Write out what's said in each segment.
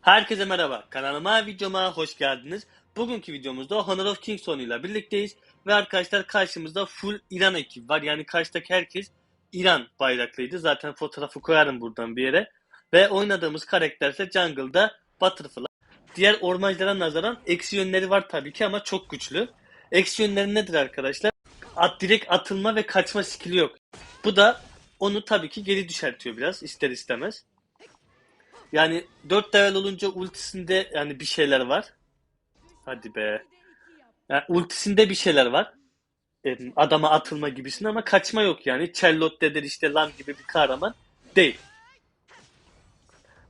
Herkese merhaba. Kanalıma, videoma hoş geldiniz. Bugünkü videomuzda Honor of Kings oyunuyla birlikteyiz. Ve arkadaşlar karşımızda full İran ekibi var. Yani karşıdaki herkes İran bayraklıydı. Zaten fotoğrafı koyarım buradan bir yere. Ve oynadığımız karakter ise Jungle'da Butterfly. Diğer ormancılara nazaran eksi yönleri var tabii ki ama çok güçlü. Eksi yönleri nedir arkadaşlar? At, direkt atılma ve kaçma skill'i yok. Bu da onu tabii ki geri düşertiyor biraz ister istemez. Yani 4 level olunca ultisinde yani bir şeyler var. Hadi be. Yani ultisinde bir şeyler var. Adama atılma gibisinde ama kaçma yok yani. Charlotte'dir işte Lam gibi bir kahraman değil.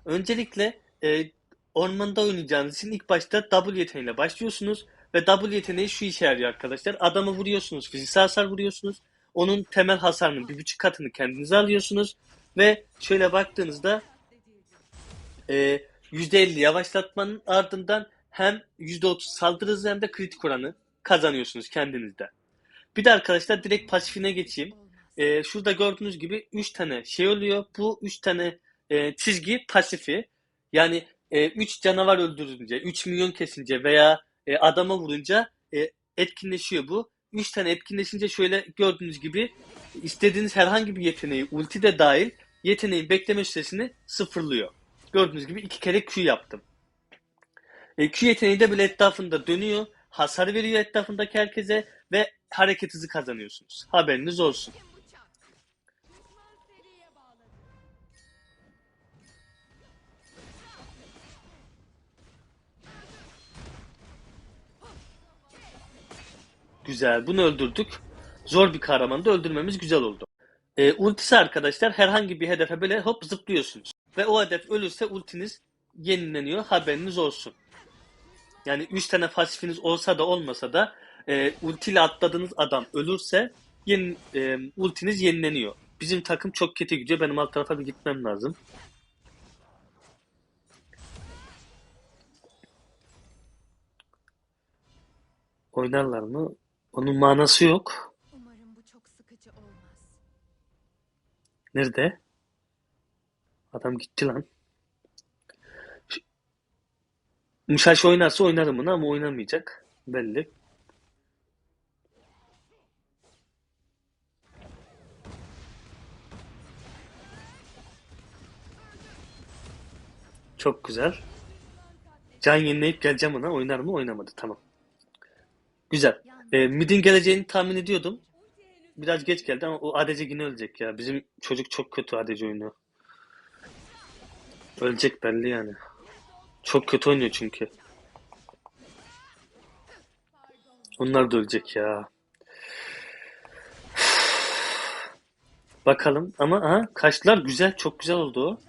Öncelikle e, ormanda oynayacağınız için ilk başta W yeteneğiyle başlıyorsunuz. Ve W yeteneği şu işe yarıyor arkadaşlar. Adamı vuruyorsunuz, fiziksel hasar vuruyorsunuz. Onun temel hasarının bir buçuk katını kendinize alıyorsunuz. Ve şöyle baktığınızda e, %50 yavaşlatmanın ardından hem %30 saldırı hem de kritik oranı kazanıyorsunuz kendinizde. Bir de arkadaşlar direkt pasifine geçeyim. E, şurada gördüğünüz gibi 3 tane şey oluyor. Bu 3 tane e, çizgi pasifi. Yani 3 canavar öldürünce, 3 milyon kesince veya e, adama vurunca e, etkinleşiyor bu. 3 tane etkinleşince şöyle gördüğünüz gibi istediğiniz herhangi bir yeteneği ulti de dahil yeteneğin bekleme süresini sıfırlıyor. Gördüğünüz gibi iki kere Q yaptım. E, Q yeteneği de böyle etrafında dönüyor. Hasar veriyor etrafındaki herkese ve hareket hızı kazanıyorsunuz. Haberiniz olsun. Güzel. Bunu öldürdük. Zor bir kahramanı da öldürmemiz güzel oldu. E, ultisi arkadaşlar herhangi bir hedefe böyle hop zıplıyorsunuz. Ve o hedef ölürse ultiniz yenileniyor. Haberiniz olsun. Yani 3 tane pasifiniz olsa da olmasa da e, ultiyle atladığınız adam ölürse yeni, e, ultiniz yenileniyor. Bizim takım çok kötü gidiyor. Benim alt tarafa bir gitmem lazım. Oynarlar mı? Onun manası yok. Umarım bu çok sıkıcı olmaz. Nerede? Adam gitti lan. Muşaş oynarsa oynarım bunu ama oynamayacak. Belli. Çok güzel. Can yenileyip geleceğim ona. Oynar mı? Oynamadı. Tamam. Güzel. E, midin geleceğini tahmin ediyordum. Biraz geç geldi ama o ADC yine ölecek ya. Bizim çocuk çok kötü ADC oynuyor. Ölecek belli yani. Çok kötü oynuyor çünkü. Onlar da ölecek ya. Bakalım ama aha, kaçtılar güzel çok güzel oldu o.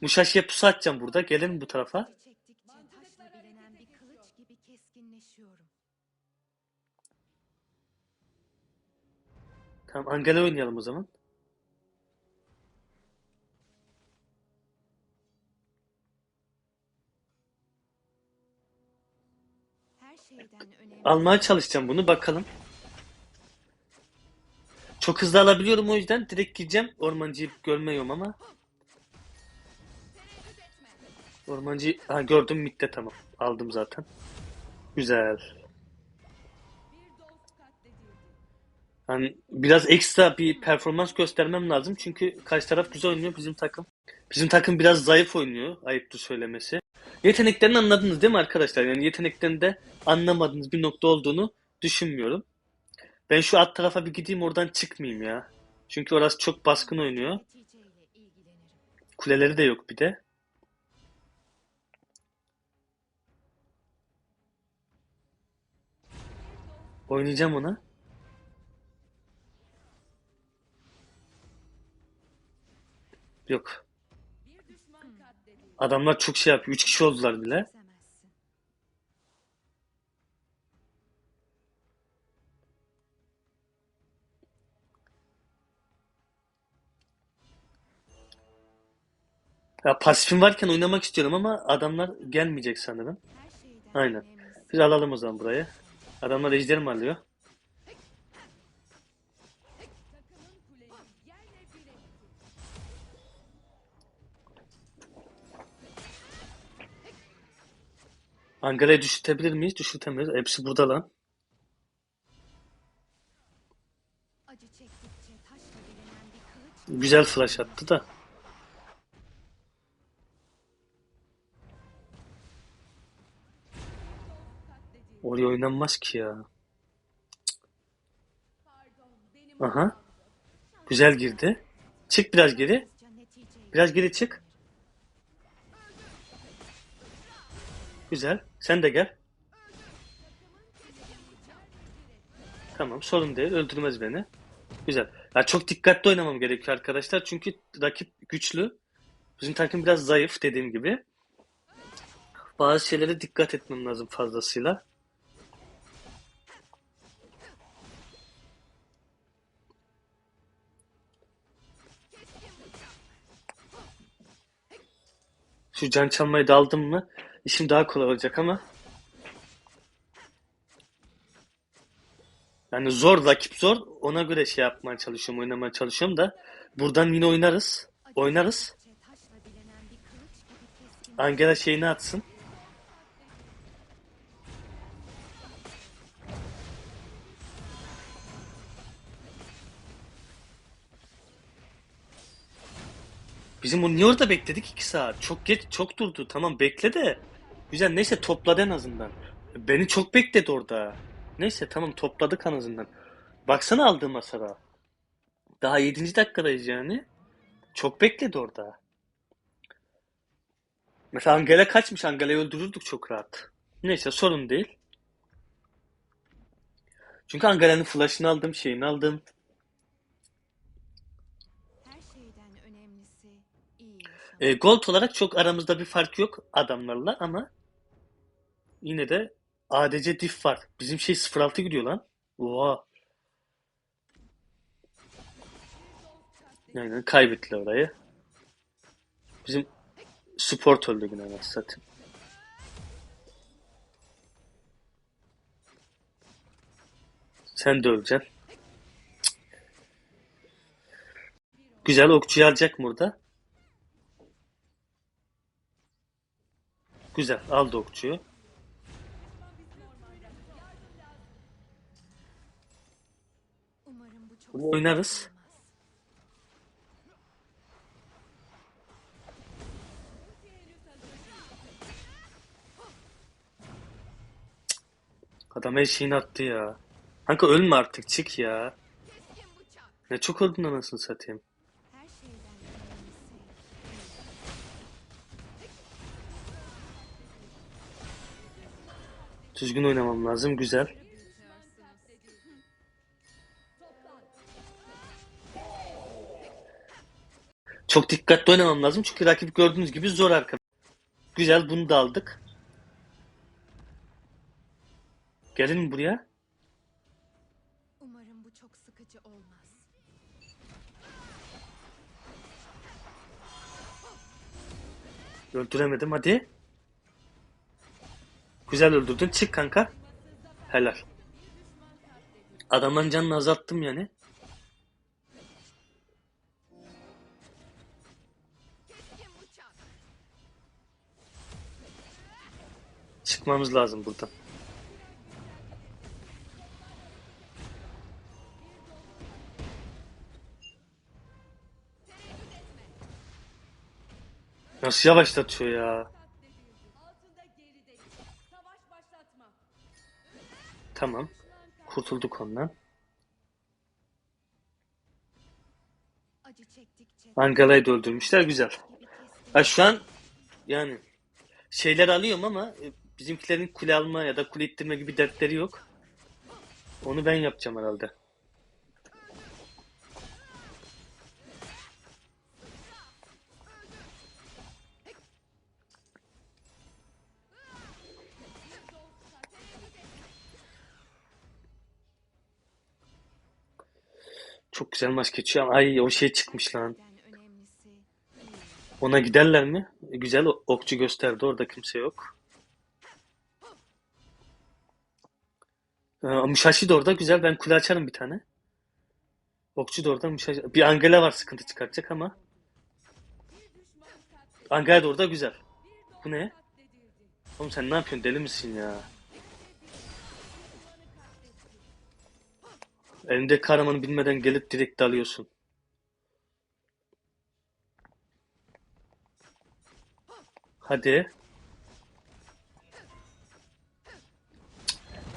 Muşashi'ye pusu atacağım burada. Gelin bu tarafa. Tamam Angela oynayalım o zaman. Almaya çalışacağım bunu bakalım. Çok hızlı alabiliyorum o yüzden direkt gideceğim. Ormancıyı görmüyorum ama. Ormancı ha gördüm midde tamam. Aldım zaten. Güzel. Yani biraz ekstra bir performans göstermem lazım çünkü karşı taraf güzel oynuyor bizim takım. Bizim takım biraz zayıf oynuyor ayıptır söylemesi. Yeteneklerini anladınız değil mi arkadaşlar? Yani yeteneklerinde anlamadığınız bir nokta olduğunu düşünmüyorum. Ben şu alt tarafa bir gideyim oradan çıkmayayım ya. Çünkü orası çok baskın oynuyor. Kuleleri de yok bir de. Oynayacağım ona. Yok. Adamlar çok şey yapıyor. Üç kişi oldular bile. Ya pasifim varken oynamak istiyorum ama adamlar gelmeyecek sanırım. Aynen. Biz alalım o zaman burayı. Adamlar ejder mi alıyor? Angela'yı düşürtebilir miyiz? Düşürtemeyiz. Hepsi burada lan. Güzel flash attı da. Oraya oynanmaz ki ya. Aha. Güzel girdi. Çık biraz geri. Biraz geri çık. Güzel. Sen de gel. Tamam sorun değil. Öldürmez beni. Güzel. Ya çok dikkatli oynamam gerekiyor arkadaşlar. Çünkü rakip güçlü. Bizim takım biraz zayıf dediğim gibi. Bazı şeylere dikkat etmem lazım fazlasıyla. Şu can çalmayı da aldım mı işim daha kolay olacak ama. Yani zor rakip zor. Ona göre şey yapmaya çalışıyorum oynamaya çalışıyorum da. Buradan yine oynarız. Oynarız. Angela şeyini atsın Bizim o niye orada bekledik 2 saat? Çok geç, çok durdu. Tamam bekle de. Güzel neyse topladı en azından. Beni çok bekledi orada. Neyse tamam topladık en azından. Baksana aldığım hasara. Daha 7. dakikadayız yani. Çok bekledi orada. Mesela Angela kaçmış. Angela'yı öldürürdük çok rahat. Neyse sorun değil. Çünkü Angela'nın flash'ını aldım, şeyini aldım. E, gold olarak çok aramızda bir fark yok adamlarla ama yine de ADC diff var. Bizim şey 0-6 gidiyor lan. Oha. Yani kaybettiler orayı. Bizim support öldü yine satayım. Sen de öleceksin. Güzel okçuyu alacak burada? Güzel aldı okçuyu. Umarım bu çok Bunu oynarız. Adam her şeyini attı ya. Kanka ölme artık çık ya. Ne çok öldün anasını satayım. Düzgün oynamam lazım. Güzel. Çok dikkatli oynamam lazım. Çünkü rakip gördüğünüz gibi zor arka. Güzel bunu da aldık. Gelin buraya? Umarım bu çok sıkıcı olmaz. Öldüremedim hadi. Güzel öldürdün. Çık kanka. Helal. Adamların canını azalttım yani. Çıkmamız lazım buradan. Nasıl yavaşlatıyor ya? Tamam. Kurtulduk ondan. Angela'yı da öldürmüşler. Güzel. Ha şu an yani şeyler alıyorum ama e, bizimkilerin kule alma ya da kule ittirme gibi dertleri yok. Onu ben yapacağım herhalde. Güzel maç geçiyor ama ay o şey çıkmış lan. Ona giderler mi? E, Güzel okçu gösterdi. Orada kimse yok. Ee, Musashi de orada. Güzel. Ben kule açarım bir tane. Okçu da orada. Musashi. Bir Angela var sıkıntı çıkartacak ama. Angela da orada. Güzel. Bu ne? Oğlum sen ne yapıyorsun deli misin ya? Elinde kahramanı bilmeden gelip direkt dalıyorsun. Hadi.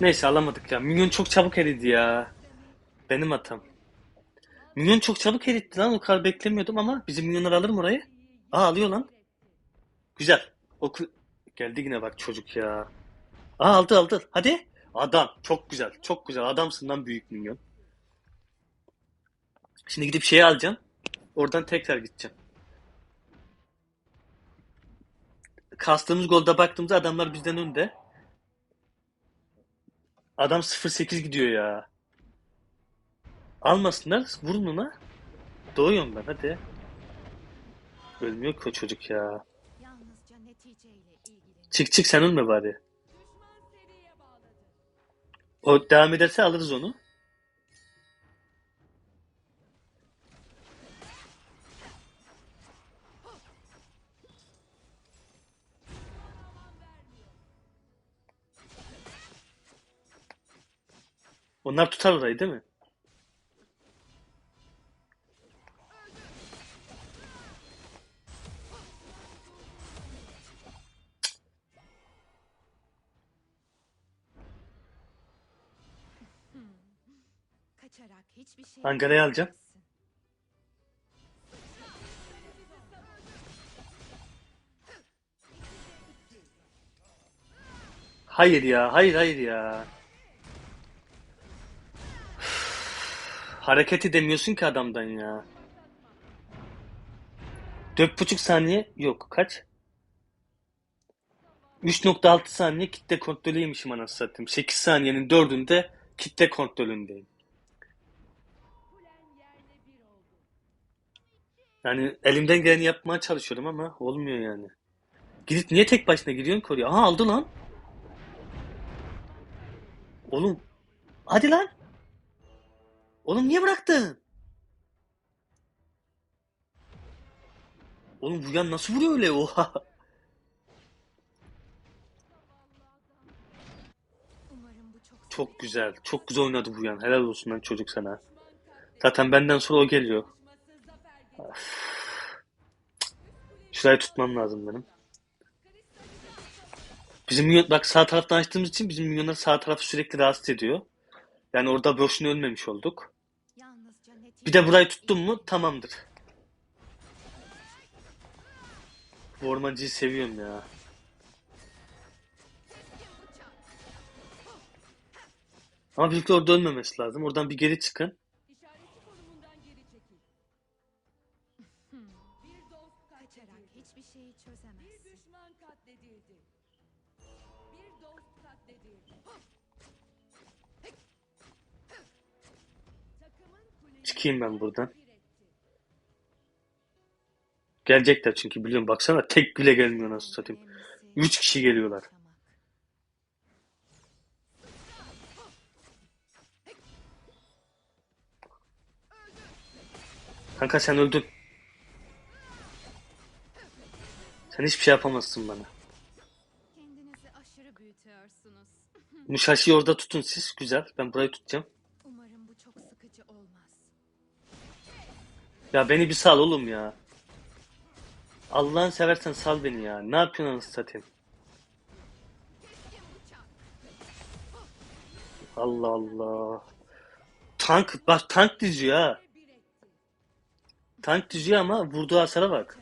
Neyse alamadık ya. Minyon çok çabuk eridi ya. Benim hatam. Minyon çok çabuk eritti lan. O kadar beklemiyordum ama bizim minyonlar alır mı orayı? Aa alıyor lan. Güzel. Oku... Geldi yine bak çocuk ya. Aa aldı aldı. Hadi. Adam. Çok güzel. Çok güzel. Adamsın lan büyük minyon. Şimdi gidip şeyi alacağım. Oradan tekrar gideceğim. Kastığımız golda baktığımızda adamlar bizden önde. Adam 0-8 gidiyor ya. Almasınlar. Vurun ona. Doğuyorum ben hadi. Ölmüyor ki o çocuk ya. Çık çık sen ölme bari. O devam ederse alırız onu. Onlar tutar orayı değil mi? Şey Ankara'yı alacağım. Hayır ya, hayır hayır ya. Hareket edemiyorsun ki adamdan ya. Dört buçuk saniye yok kaç? 3.6 saniye kitle kontrolüymüşüm anasını satayım. 8 saniyenin dördünde kitle kontrolündeyim. Yani elimden geleni yapmaya çalışıyorum ama olmuyor yani. Gidip niye tek başına gidiyorsun ki oraya? Aha aldı lan. Oğlum. Hadi lan. Oğlum niye bıraktın? Oğlum bu yan nasıl vuruyor öyle? Oha. Çok güzel. Çok güzel oynadı bu yan. Helal olsun lan çocuk sana. Zaten benden sonra o geliyor. Şurayı tutmam lazım benim. Bizim minyon, bak sağ taraftan açtığımız için bizim minyonlar sağ tarafı sürekli rahatsız ediyor. Yani orada boşuna ölmemiş olduk. Bir de burayı tuttum mu tamamdır. Bu ormancıyı seviyorum ya. Ama birlikte orada ölmemesi lazım. Oradan bir geri çıkın. Bir düşman katledildi. Bir dost katledildi. Çıkayım ben buradan. Gelecekler çünkü biliyorum baksana tek bile gelmiyor nasıl satayım. Önemlisi Üç kişi geliyorlar. Kanka sen öldün. Sen hiçbir şey yapamazsın bana. Musashi'yi orada tutun siz. Güzel. Ben burayı tutacağım. Ya beni bir sal oğlum ya. Allah'ını seversen sal beni ya. Ne yapıyorsun anasını satayım? Allah Allah. Tank, bak tank diziyor ha. Tank diziyor ama vurduğu hasara bak.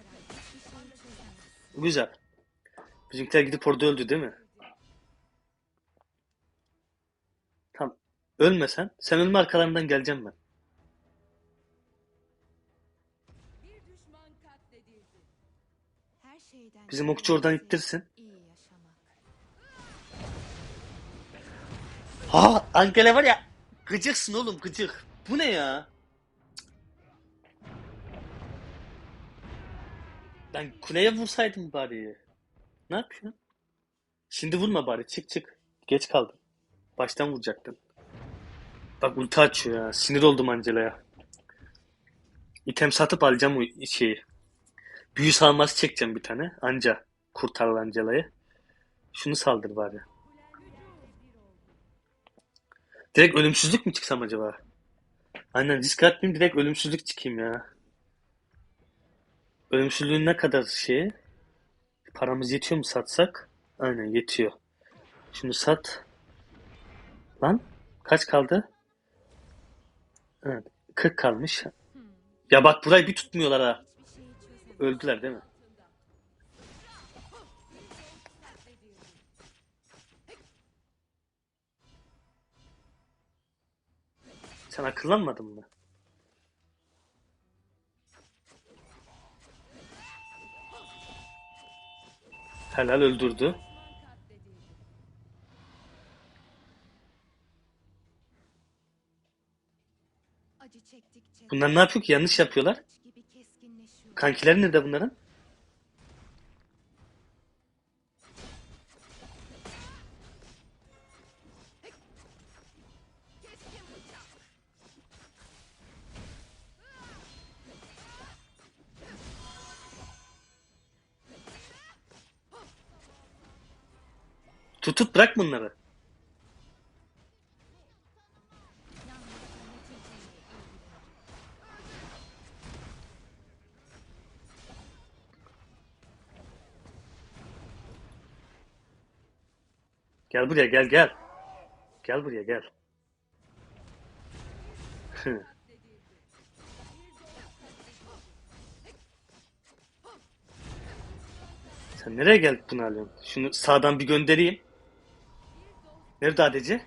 Güzel. Bizimkiler gidip orada öldü değil mi? Tamam. Ölme sen. Sen ölme arkalarından geleceğim ben. Bizim okçu oradan ittirsin. Ha Angela var ya. Gıcıksın oğlum gıcık. Bu ne ya? Ben kuleye vursaydım bari. Ne yapıyorsun? Şimdi vurma bari. Çık çık. Geç kaldın. Baştan vuracaktın. Bak ulti açıyor ya. Sinir oldum Angela'ya. İtem satıp alacağım o şeyi. Büyü salması çekeceğim bir tane. Anca kurtarır Angela'yı. Şunu saldır bari. Direkt ölümsüzlük mü çıksam acaba? Aynen risk atmayayım direkt ölümsüzlük çıkayım ya. Ölümsüzlüğün ne kadar şey? Paramız yetiyor mu satsak? Aynen yetiyor. Şunu sat. Lan kaç kaldı? Evet, 40 kalmış. Ya bak burayı bir tutmuyorlar ha. Öldüler değil mi? Sen akıllanmadın mı? Helal öldürdü. Bunlar ne yapıyor ki? Yanlış yapıyorlar. Kankiler nerede bunların? Tutup bırak bunları. Gel buraya gel gel. Gel buraya gel. Sen nereye bunu alıyorsun? Şunu sağdan bir göndereyim. Nerede ADC?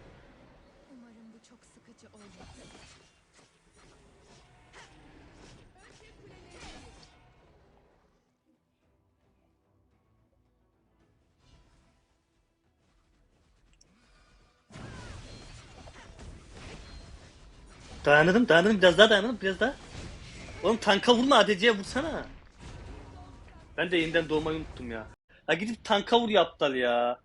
Dayanırım dayanırım biraz daha dayanırım biraz daha. Oğlum tanka vurma ADC'ye vursana. Ben de yeniden doğmayı unuttum ya. Ha gidip tanka vuruyor aptal ya.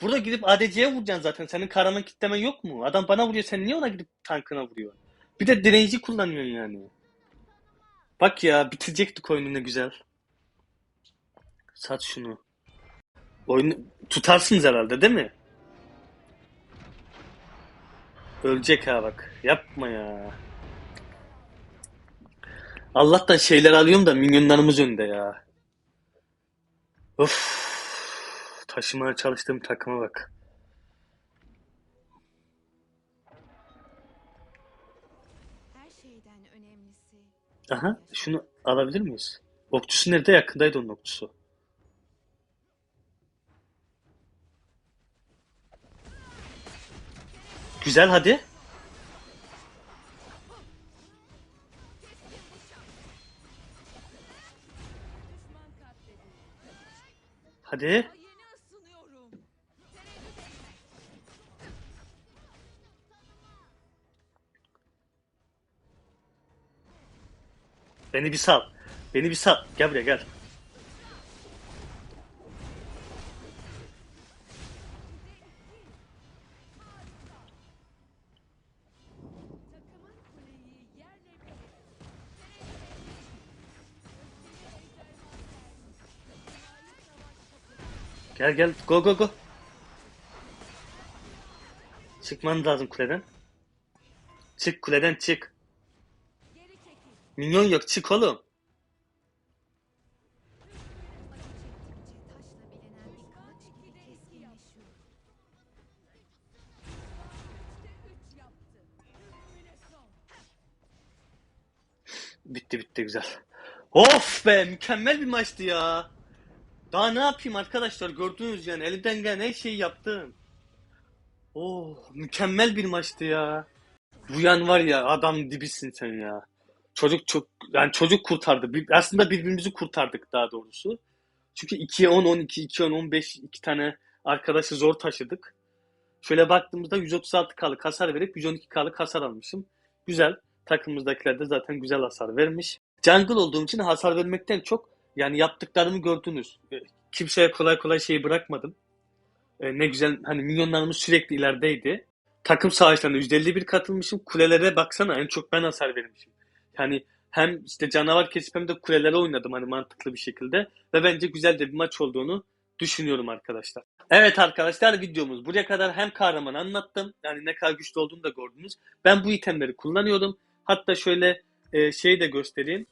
Burada gidip ADC'ye vuracaksın zaten. Senin kahraman kitlemen yok mu? Adam bana vuruyor sen niye ona gidip tankına vuruyor? Bir de direnci kullanıyorsun yani. Bak ya bitirecektik oyunu ne güzel. Sat şunu. Oyunu tutarsınız herhalde değil mi? Ölecek ha bak. Yapma ya. Allah'tan şeyler alıyorum da minyonlarımız önde ya. Of. Taşımaya çalıştığım takıma bak. Her şeyden önemlisi Aha şunu alabilir miyiz? Okçusu nerede? Yakındaydı onun okçusu. Güzel hadi. Hadi. Beni bir sal. Beni bir sal. Gel buraya gel. Gel gel. Go go go. Çıkman lazım kuleden. Çık kuleden çık. Minyon yok çık oğlum. Bitti bitti güzel. Of be mükemmel bir maçtı ya. Daha ne yapayım arkadaşlar gördünüz yani elimden gelen her şeyi yaptım. Oh mükemmel bir maçtı ya. Bu yan var ya adam dibisin sen ya. Çocuk çok yani çocuk kurtardı. Aslında birbirimizi kurtardık daha doğrusu. Çünkü 2'ye 10 12 2'ye 10 15 iki tane arkadaşı zor taşıdık. Şöyle baktığımızda 136K'lık hasar verip 112K'lık hasar almışım. Güzel. Takımımızdakiler de zaten güzel hasar vermiş. Jungle olduğum için hasar vermekten çok yani yaptıklarımı gördünüz. E, Kimseye kolay kolay şeyi bırakmadım. E, Ne güzel hani milyonlarımız sürekli ilerideydi. Takım savaşlarına %51 katılmışım. Kulelere baksana en çok ben hasar vermişim. Yani hem işte canavar kesip hem de kulelere oynadım hani mantıklı bir şekilde. Ve bence güzel de bir maç olduğunu düşünüyorum arkadaşlar. Evet arkadaşlar videomuz buraya kadar hem kahramanı anlattım. Yani ne kadar güçlü olduğunu da gördünüz. Ben bu itemleri kullanıyordum. Hatta şöyle e, şeyi de göstereyim.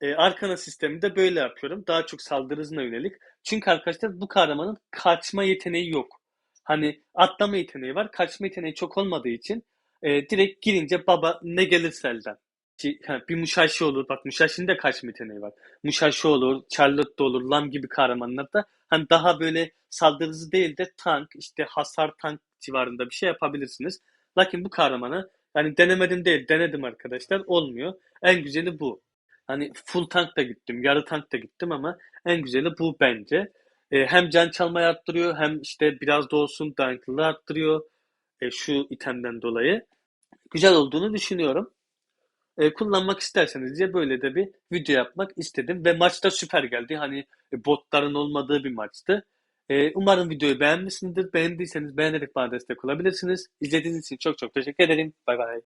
E, arkana sistemi de böyle yapıyorum. Daha çok saldırı hızına yönelik. Çünkü arkadaşlar bu kahramanın kaçma yeteneği yok. Hani atlama yeteneği var. Kaçma yeteneği çok olmadığı için e, direkt girince baba ne gelirse elden. Bir Musashi olur. Bak Musashi'nin de kaçma yeteneği var. Musashi olur, Charlotte da olur, Lam gibi kahramanlarda hani daha böyle saldırı hızı değil de tank, işte hasar tank civarında bir şey yapabilirsiniz. Lakin bu kahramanı hani denemedim değil, denedim arkadaşlar. Olmuyor. En güzeli bu. Hani full tank da gittim, yarı tank da gittim ama en güzeli bu bence. E, hem can çalmayı arttırıyor hem işte biraz da olsun dayanıklılığı arttırıyor e, şu itemden dolayı. Güzel olduğunu düşünüyorum. E, kullanmak isterseniz diye böyle de bir video yapmak istedim ve maç da süper geldi. Hani e, botların olmadığı bir maçtı. E, umarım videoyu beğenmişsinizdir. Beğendiyseniz beğenerek bana destek olabilirsiniz. İzlediğiniz için çok çok teşekkür ederim. Bay bay.